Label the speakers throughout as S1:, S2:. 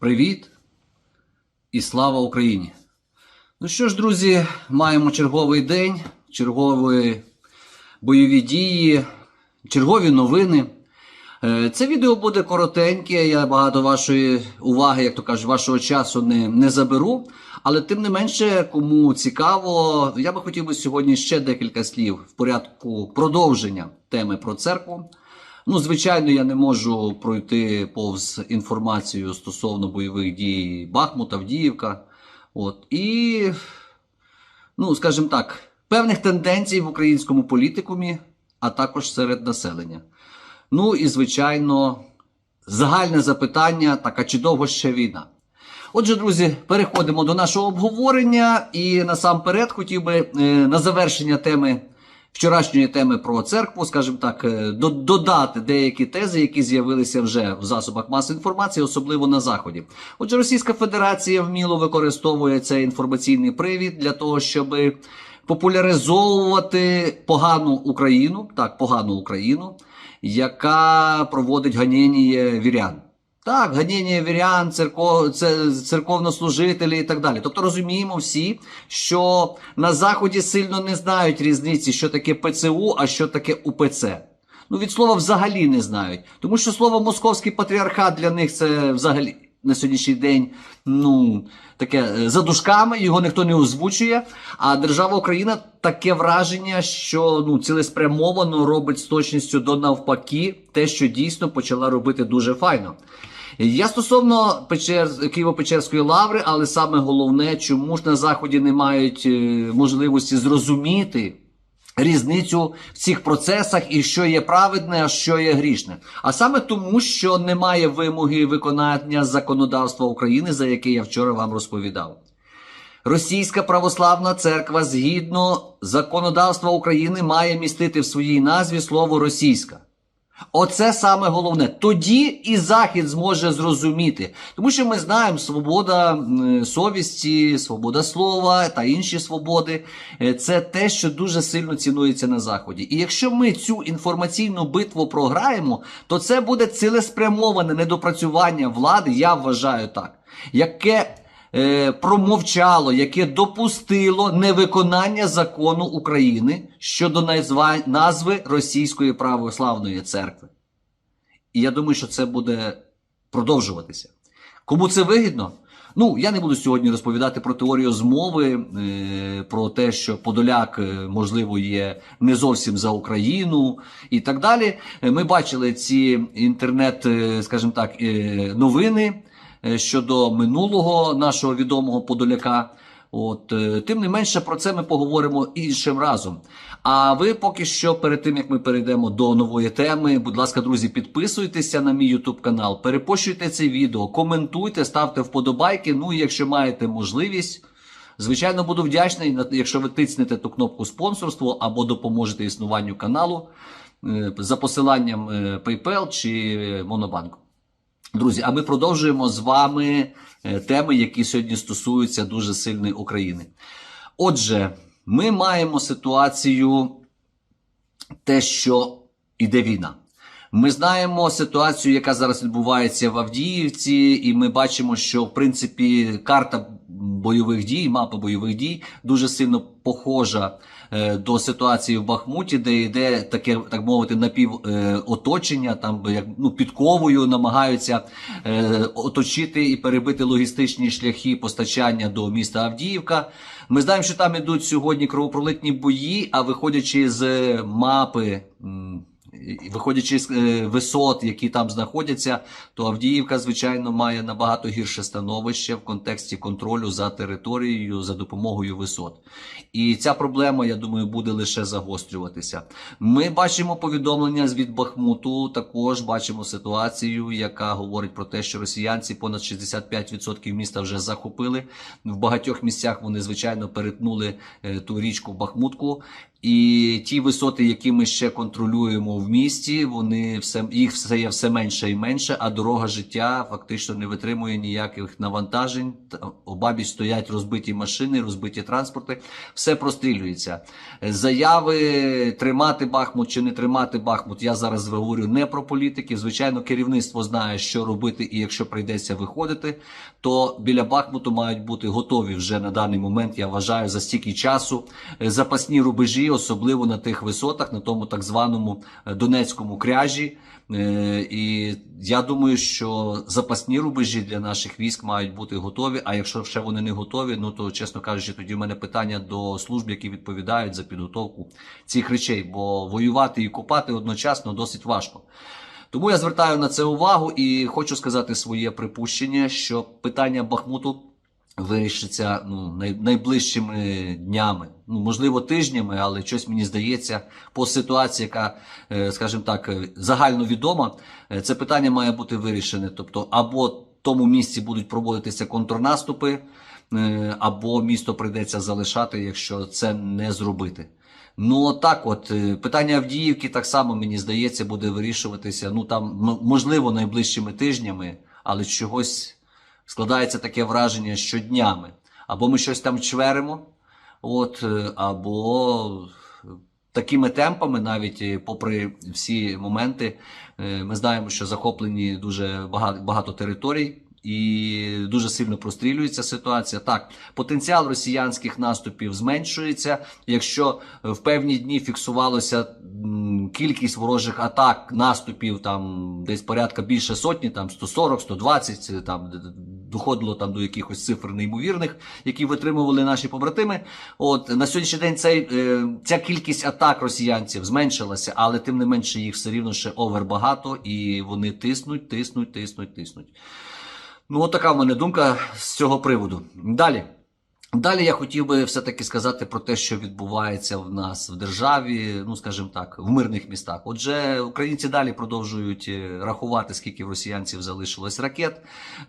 S1: Привіт і слава Україні! Ну що ж, друзі, маємо черговий день, чергові бойові дії, чергові новини. Е, Це відео буде коротеньке, я багато вашої уваги, як то кажуть, вашого часу не, не заберу. Але тим не менше, кому цікаво, я би хотів би сьогодні ще декілька слів в порядку продовження теми про церкву. Ну, звичайно, я не можу пройти повз інформацію стосовно бойових дій Бахмута, Авдіївка. От. І, ну, скажімо так, певних тенденцій в українському політикумі, а також серед населення. Ну і, звичайно, загальне запитання: так, а чи довго ще війна? Отже, друзі, переходимо до нашого обговорення. І насамперед хотів би е, на завершення теми вчорашньої теми про церкву, скажімо так, е, додати деякі тези, які з'явилися вже в засобах масової інформації, особливо на заході. Отже, Російська Федерація вміло використовує цей інформаційний привід для того, щоб популяризовувати погану Україну, так, погану Україну, яка проводить ганіння вірян. Так, ганіння вірян, церков, це, церковнослужителі і так далі. Тобто розуміємо всі, що на Заході сильно не знають різниці, що таке ПЦУ, а що таке УПЦ. Ну, від слова взагалі не знають. Тому що слово московський патріархат для них це взагалі на сьогоднішній день ну, таке е, за дужками, його ніхто не озвучує. А держава Україна таке враження, що ну, цілеспрямовано робить з точністю до навпаки те, що дійсно почала робити дуже файно. Я стосовно Печер... Києво-Печерської лаври, але саме головне, чому ж на Заході не мають е, можливості зрозуміти різницю в цих процесах і що є праведне, а що є грішне. А саме тому, що немає вимоги виконання законодавства України, за яке я вчора вам розповідав. Російська православна церква згідно законодавства України має містити в своїй назві слово російська. Оце саме головне. Тоді і Захід зможе зрозуміти. Тому що ми знаємо, свобода совісті, свобода слова та інші свободи е, це те, що дуже сильно цінується на Заході. І якщо ми цю інформаційну битву програємо, то це буде цілеспрямоване недопрацювання влади, я вважаю так, яке е, промовчало, яке допустило невиконання закону України щодо назва- назви Російської православної церкви. І я думаю, що це буде продовжуватися. Кому це вигідно? Ну, я не буду сьогодні розповідати про теорію змови, е, про те, що Подоляк, е, можливо, є не зовсім за Україну і так далі. Ми бачили ці інтернет, е, скажімо так, новини щодо минулого нашого відомого Подоляка. От, е, тим не менше, про це ми поговоримо іншим разом. А ви поки що, перед тим як ми перейдемо до нової теми, будь ласка, друзі, підписуйтеся на мій YouTube канал, перепощуйте це відео, коментуйте, ставте вподобайки. Ну і якщо маєте можливість, звичайно, буду вдячний, якщо ви тиснете ту кнопку спонсорство або допоможете існуванню каналу е, за посиланням е, PayPal чи е, Monobank. Друзі, а ми продовжуємо з вами е, теми, які сьогодні стосуються дуже сильної України. Отже, ми маємо ситуацію, те, що іде війна. Ми знаємо ситуацію, яка зараз відбувається в Авдіївці, і ми бачимо, що в принципі карта бойових дій, мапа бойових дій дуже сильно похожа е, до ситуації в Бахмуті, де йде таке, так мовити, напівоточення, там як ну підковою намагаються е, оточити і перебити логістичні шляхи постачання до міста Авдіївка. Ми знаємо, що там ідуть сьогодні кровопролитні бої, а виходячи з мапи. Виходячи з е, висот, які там знаходяться, то Авдіївка, звичайно, має набагато гірше становище в контексті контролю за територією за допомогою висот. І ця проблема, я думаю, буде лише загострюватися. Ми бачимо повідомлення від Бахмуту. Також бачимо ситуацію, яка говорить про те, що росіянці понад 65% міста вже захопили. В багатьох місцях вони, звичайно, перетнули е, ту річку Бахмутку. І ті висоти, які ми ще контролюємо в місті, вони все їх все є все менше і менше, а дорога життя фактично не витримує ніяких навантажень. Та Обабіч стоять розбиті машини, розбиті транспорти, все прострілюється. Заяви тримати Бахмут чи не тримати Бахмут. Я зараз говорю не про політиків. Звичайно, керівництво знає, що робити, і якщо прийдеться виходити, то біля Бахмуту мають бути готові вже на даний момент. Я вважаю за стільки часу запасні рубежі, особливо на тих висотах, на тому так званому е, Донецькому кряжі. Е, І я думаю, що запасні рубежі для наших військ мають бути готові. А якщо ще вони не готові, ну то чесно кажучи, тоді в мене питання до служб, які відповідають за підготовку цих речей, бо воювати і купати одночасно досить важко. Тому я звертаю на це увагу і хочу сказати своє припущення, що питання Бахмуту вирішиться ну, найближчими днями, ну можливо тижнями, але щось мені здається, по ситуації, яка, е, скажімо так, е, загальновідома, е, це питання має бути вирішене. Тобто, або в тому місці будуть проводитися контрнаступи, або місто прийдеться залишати, якщо це не зробити. Ну, так, от питання Авдіївки так само мені здається буде вирішуватися. Ну там можливо найближчими тижнями, але чогось складається таке враження щоднями. Або ми щось там чверимо, от, е, або такими темпами, навіть е, попри всі моменти, е, ми знаємо, що захоплені дуже багато, багато територій. І дуже сильно прострілюється ситуація. Так, потенціал росіянських наступів зменшується. Якщо в певні дні фіксувалося кількість ворожих атак, наступів там десь порядка більше сотні, там 140, 120, е, там доходило там до якихось цифр неймовірних, які витримували наші побратими. От на сьогоднішній день цей, е, ця кількість атак росіянців зменшилася, але тим не менше їх все рівно ще овер багато, і вони тиснуть, тиснуть, тиснуть, тиснуть. Ну, от така в мене думка з цього приводу. Далі. Далі я хотів би все-таки сказати про те, що відбувається в нас в державі, ну скажімо так, в мирних містах. Отже, українці далі продовжують е, рахувати, скільки в росіянців залишилось ракет,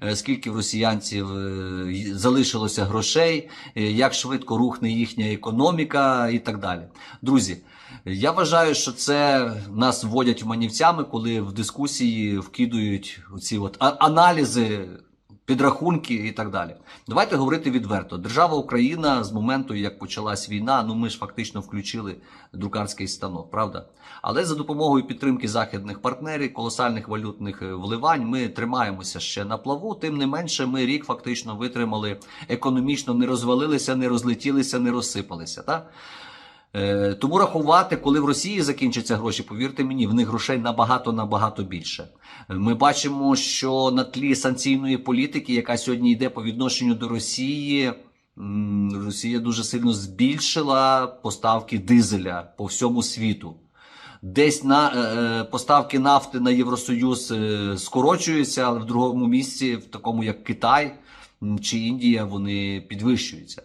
S1: е, скільки в росіянців е, залишилося грошей, як швидко рухне їхня економіка і так далі. Друзі, я вважаю, що це нас вводять в манівцями, коли в дискусії вкидують ці от аналізи підрахунки і так далі. Давайте говорити відверто. Держава Україна з моменту, як почалась війна, ну ми ж фактично включили друкарський станок, правда? Але за допомогою підтримки західних партнерів, колосальних валютних е, вливань, ми тримаємося ще на плаву. Тим не менше, ми рік фактично витримали економічно, не розвалилися, не розлетілися, не розсипалися. Так? Е, Тому рахувати, коли в Росії закінчаться гроші, повірте мені, в них грошей набагато набагато більше. Ми бачимо, що на тлі санкційної політики, яка сьогодні йде по відношенню до Росії, Росія дуже сильно збільшила поставки дизеля по всьому світу. Десь на е, е, поставки нафти на Євросоюз е, скорочуються, але в другому місці, в такому як Китай чи Індія, вони підвищуються.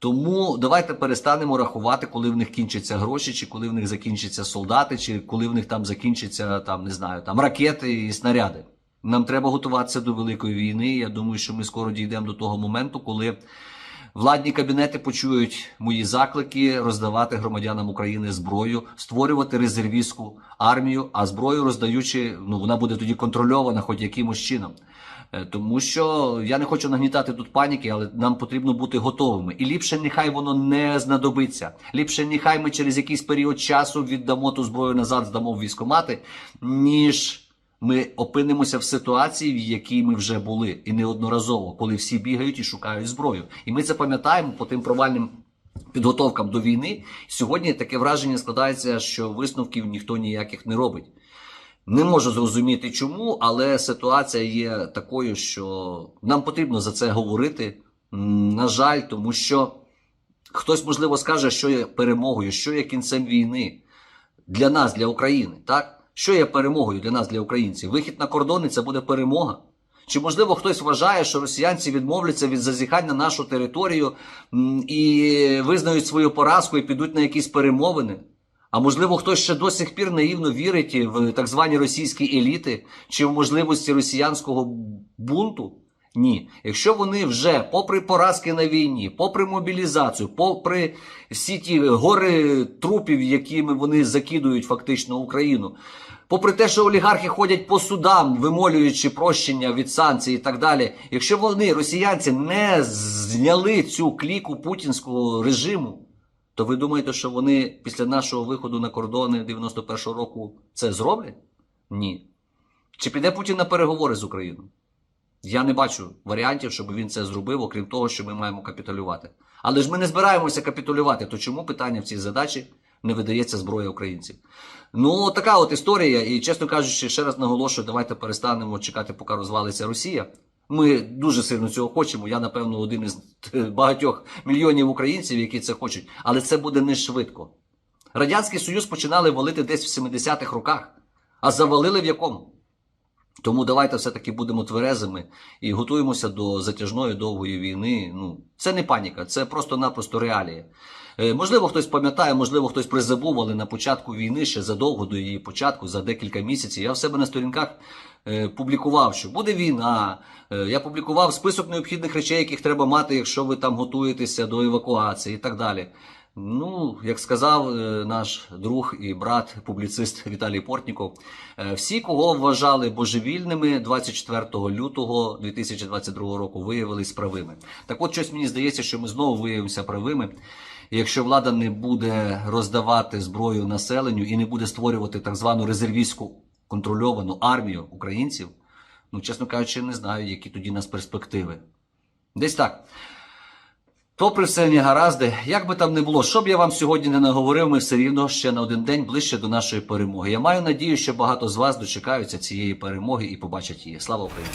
S1: Тому давайте перестанемо рахувати, коли в них кінчаться гроші, чи коли в них закінчаться солдати, чи коли в них там закінчаться там не знаю, там ракети і снаряди. Нам треба готуватися до великої війни. Я думаю, що ми скоро дійдемо до того моменту, коли владні кабінети почують мої заклики роздавати громадянам України зброю, створювати резервістську армію, а зброю роздаючи, ну вона буде тоді контрольована, хоч якимось чином. Е, Тому що я не хочу нагнітати тут паніки, але нам потрібно бути готовими. І ліпше нехай воно не знадобиться. Ліпше нехай ми через якийсь період часу віддамо ту зброю назад, здамо в військомати, ніж ми опинимося в ситуації, в якій ми вже були, і неодноразово, коли всі бігають і шукають зброю. І ми це пам'ятаємо по тим провальним підготовкам до війни. Сьогодні таке враження складається, що висновків ніхто ніяких не робить. Не можу зрозуміти чому, але ситуація є такою, що нам потрібно за це говорити. На жаль, тому що хтось, можливо, скаже, що є перемогою, що є кінцем війни для нас, для України. Так? Що є перемогою для нас, для українців? Вихід на кордони це буде перемога. Чи можливо хтось вважає, що росіянці відмовляться від зазіхань на нашу територію і визнають свою поразку і підуть на якісь перемовини? А можливо, хтось ще до сих пір наївно вірить в так звані російські еліти чи в можливості росіянського бунту? Ні. Якщо вони вже, попри поразки на війні, попри мобілізацію, попри всі ті гори трупів, якими вони закидують фактично Україну, попри те, що олігархи ходять по судам, вимолюючи прощення від санкцій і так далі, якщо вони, росіянці, не зняли цю кліку путінського режиму, то ви думаєте, що вони після нашого виходу на кордони 91-го року це зроблять? Ні. Чи піде Путін на переговори з Україною? Я не бачу варіантів, щоб він це зробив, окрім того, що ми маємо капітулювати. Але ж ми не збираємося капітулювати. То чому питання в цій задачі не видається зброя українців? Ну, така от історія. І чесно кажучи, ще раз наголошую, давайте перестанемо чекати, поки розвалиться Росія. Ми дуже сильно цього хочемо. Я, напевно, один із багатьох мільйонів українців, які це хочуть. Але це буде не швидко. Радянський Союз починали валити десь в 70-х роках, а завалили в якому? Тому давайте все-таки будемо тверезими і готуємося до затяжної довгої війни. Ну, це не паніка, це просто-напросто реалії. Е, можливо, хтось пам'ятає, можливо, хтось призабув, але на початку війни, ще задовго до її початку, за декілька місяців, я в себе на сторінках публікував, що буде війна. Е, я публікував список необхідних речей, яких треба мати, якщо ви там готуєтеся до евакуації і так далі. Ну, як сказав е, наш друг і брат, публіцист Віталій Портніков, е, всі, кого вважали божевільними 24 лютого 2022 року, виявились правими. Так от щось мені здається, що ми знову виявимося правими. Якщо влада не буде роздавати зброю населенню і не буде створювати так звану резервістську контрольовану армію українців, ну, чесно кажучи, не знаю, які тоді нас перспективи. Десь так. Попри все негаразди, як би там не було, що б я вам сьогодні не наговорив, ми все рівно ще на один день ближче до нашої перемоги. Я маю надію, що багато з вас дочекаються цієї перемоги і побачать її. Слава Україні!